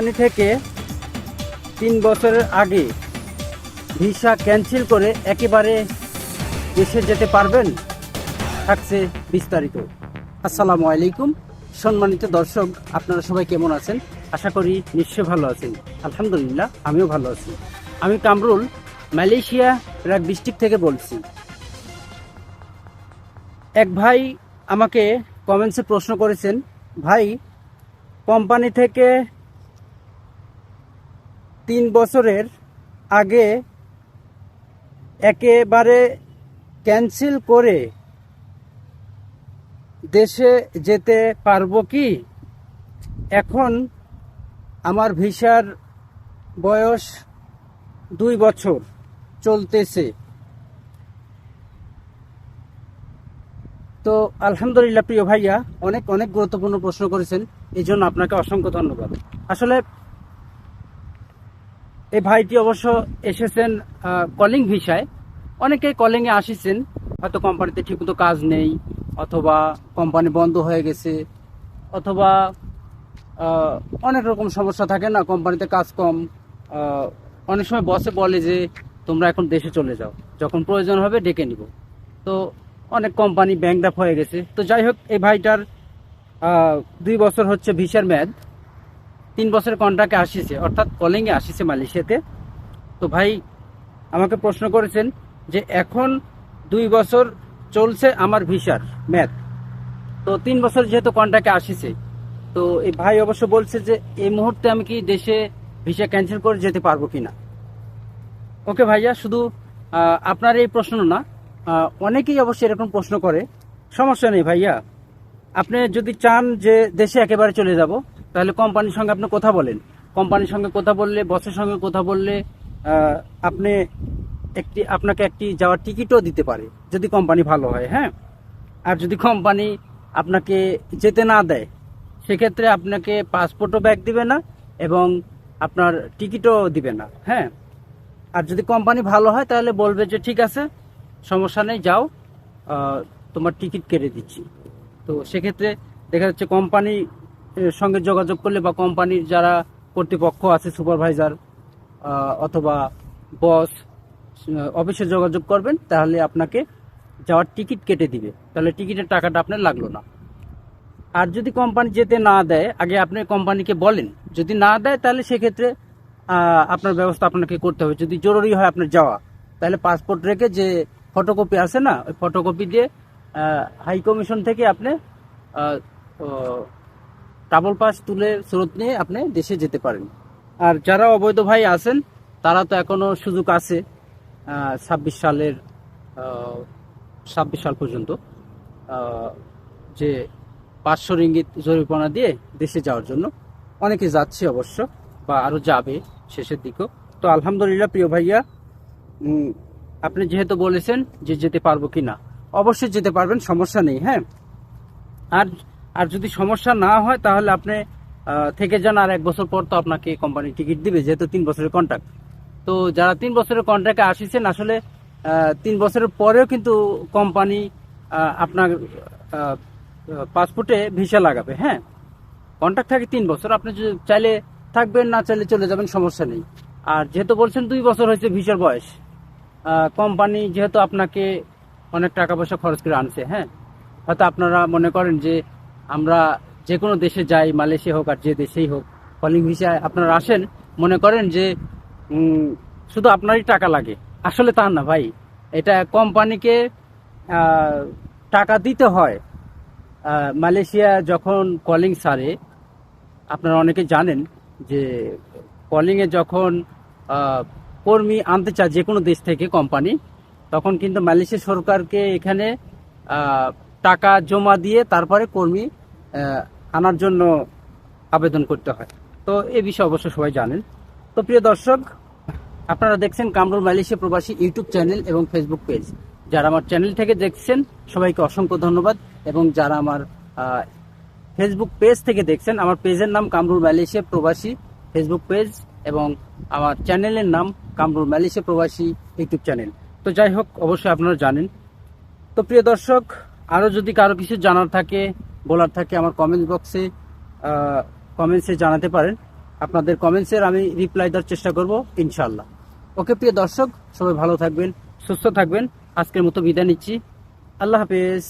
Company থেকে তিন বছরের আগে ভিসা ক্যান্সেল করে একেবারে দেশে যেতে পারবেন থাকছে বিস্তারিত। আসসালামু আলাইকুম। সম্মানিত দর্শক, আপনারা সবাই কেমন আছেন? আশা করি নিশ্চয় ভালো আছেন। আলহামদুলিল্লাহ, আমিও ভালো আছি। আমি কামরুল, মালয়েশিয়া রাগ ডিস্ট্রিক্ট থেকে বলছি। এক ভাই আমাকে কমেন্টসে প্রশ্ন করেছেন, ভাই, কোম্পানি থেকে তিন বছরের আগে একেবারে ক্যান্সেল করে দেশে যেতে পারব কি? এখন আমার ভিসার বয়স দুই বছর চলতেছে। তো আলহামদুলিল্লাহ প্রিয় ভাইয়া, অনেক অনেক গুরুত্বপূর্ণ প্রশ্ন করেছেন এই জন্য আপনাকে অসংখ্য ধন্যবাদ। আসলে এই ভাইটি অবশ্য এসেছেন কলিং ভিসায়। অনেকে কলিংয়ে আসিছেন, হয়তো কোম্পানিতে ঠিকমতো কাজ নেই, অথবা কোম্পানি বন্ধ হয়ে গেছে, অথবা অনেক রকম সমস্যা থাকে না কোম্পানিতে কাজ কম অনেক সময় বসে বলে যে, তোমরা এখন দেশে চলে যাও, যখন প্রয়োজন হবে ডেকে নিব। তো অনেক কোম্পানি ব্যাংকডাপ হয়ে গেছে। তো যাই হোক, এই ভাইটার দুই বছর হচ্ছে ভিসার মেয়াদ। তিন বছরের কন্ট্রাক্টে আসিছে, অর্থাৎ কলিংয়ে আসিছে মালয়েশিয়াতে। তো ভাই, আমাকে প্রশ্ন করেছেন যে এখন দুই বছর চলছে আমার ভিসার ম্যাথ তো তিন বছর যেহেতু কন্ট্রাক্টে আসিছে, তো এই ভাই অবশ্য বলছে যে এই মুহূর্তে আমি কি দেশে ভিসা ক্যান্সেল করে যেতে পারব কিনা? ওকে ভাইয়া, শুধু আপনার এই প্রশ্ন না অনেকেই অবশ্যই এরকম প্রশ্ন করে। সমস্যা নেই ভাইয়া। আপনি যদি চান যে দেশে একেবারে চলে যাব তাহলে কোম্পানির সঙ্গে আপনি কথা বলেন। কোম্পানির সঙ্গে কথা বললে, বসের সঙ্গে কথা বললে আপনি একটি, আপনাকে একটি যাওয়ার টিকিটও দিতে পারে, যদি কোম্পানি ভালো হয় হ্যাঁ? আর যদি কোম্পানি আপনাকে যেতে না দেয়, সেক্ষেত্রে আপনাকে পাসপোর্টও ব্যাক দিবে না এবং আপনার টিকিটও দিবে না হ্যাঁ? আর যদি কোম্পানি ভালো হয়, তাহলে বলবে যে, ঠিক আছে, সমস্যা নেই, যাও তোমার টিকিট কেটে দিচ্ছি। তো সেক্ষেত্রে দেখা যাচ্ছে কোম্পানি সঙ্গে যোগাযোগ করলে বা কোম্পানির যারা কর্তৃপক্ষ আছে, সুপারভাইজার অথবা বস অফিসে যোগাযোগ করবেন, তাহলে আপনাকে যাওয়ার টিকিট কেটে দিবে। তাহলে টিকিটের টাকাটা আপনার লাগল না। আর যদি কোম্পানি যেতে না দেয়, আগে আপনি কোম্পানিকে বলেন। যদি না দেয়, তাহলে সেক্ষেত্রে আপনার ব্যবস্থা আপনাকে করতে হবে। যদি জরুরি হয় আপনার যাওয়া, তাহলে পাসপোর্ট রেখে যে ফটোকপি আছে না, ওই ফটোকপি দিয়ে হাই কমিশন থেকে আপনি ট্রাভেল পাস তুলে স্রোত নিয়ে আপনি দেশে যেতে পারেন। আর যারা অবৈধ ভাই আছেন, তারা তো এখনও সুযোগ আছে ছাব্বিশ সালের ছাব্বিশ সাল পর্যন্ত যে পাঁচশো রিঙ্গিত জরিমানা দিয়ে দেশে যাওয়ার জন্য। অনেকে যাচ্ছে অবশ্য, বা আরও যাবে শেষের দিকেও। তো আলহামদুলিল্লাহ, প্রিয় ভাইয়া আপনি যেহেতু বলেছেন যে যেতে পারব কি না অবশ্যই যেতে পারবেন, সমস্যা নেই হ্যাঁ। আর আর যদি সমস্যা না হয়, তাহলে আপনি থেকে যান আর এক বছর পর তো আপনাকে কোম্পানি টিকিট দিবে, যেহেতু তিন বছরের কন্ট্রাক্ট তো যারা তিন বছরের কন্ট্রাক্টে আসিছেন, আসলে তিন বছরের পরেও কিন্তু কোম্পানি আপনার পাসপোর্টে ভিসা লাগাবে হ্যাঁ? কন্ট্রাক্ট থাকে তিন বছর, আপনি চাইলে থাকবেন, না চাইলে চলে যাবেন, সমস্যা নেই। আর যেহেতু বলছেন দুই বছর হয়েছে ভিসার বয়স কোম্পানি যেহেতু আপনাকে অনেক টাকা পয়সা খরচ করে আনছে হ্যাঁ? হয়তো আপনারা মনে করেন যে আমরা যে কোনো দেশে যাই, মালয়েশিয়া হোক আর যে দেশেই হোক কলিং ভিসায় আপনারা আসেন, মনে করেন যে শুধু আপনারই টাকা লাগে। আসলে তা না ভাই, এটা কোম্পানিকে টাকা দিতে হয়। মালয়েশিয়া যখন কলিং সারে, আপনারা অনেকে জানেন যে কলিংয়ে যখন কর্মী আনতে চায় যে কোনো দেশ থেকে কোম্পানি, তখন কিন্তু মালয়েশিয়া সরকারকে এখানে টাকা জমা দিয়ে তারপরে কর্মী আনার জন্য আবেদন করতে হয়। তো এ বিষয়ে অবশ্য সবাই জানেন। তো প্রিয় দর্শক, আপনারা দেখছেন কামরুল মালয়েশিয়া প্রবাসী ইউটিউব চ্যানেল এবং ফেসবুক পেজ। যারা আমার চ্যানেল থেকে দেখছেন, সবাইকে অসংখ্য ধন্যবাদ। এবং যারা আমার ফেসবুক পেজ থেকে দেখছেন, আমার পেজের নাম কামরুল মালয়েশিয়া প্রবাসী ফেসবুক পেজ এবং আমার চ্যানেলের নাম কামরুল মালয়েশিয়া প্রবাসী ইউটিউব চ্যানেল। তো যাই হোক, অবশ্যই আপনারা জানেন। তো প্রিয় দর্শক, আরও যদি কারও কিছু জানার থাকে বলার থাকে আমার কমেন্ট বক্সে কমেন্টসে জানাতে পারেন। আপনাদের কমেন্টসের আমি রিপ্লাই দেওয়ার চেষ্টা করব ইনশাল্লাহ ওকে, প্রিয় দর্শক, সবাই ভালো থাকবেন, সুস্থ থাকবেন। আজকের মতো বিদায় নিচ্ছি। আল্লাহ হাফেজ।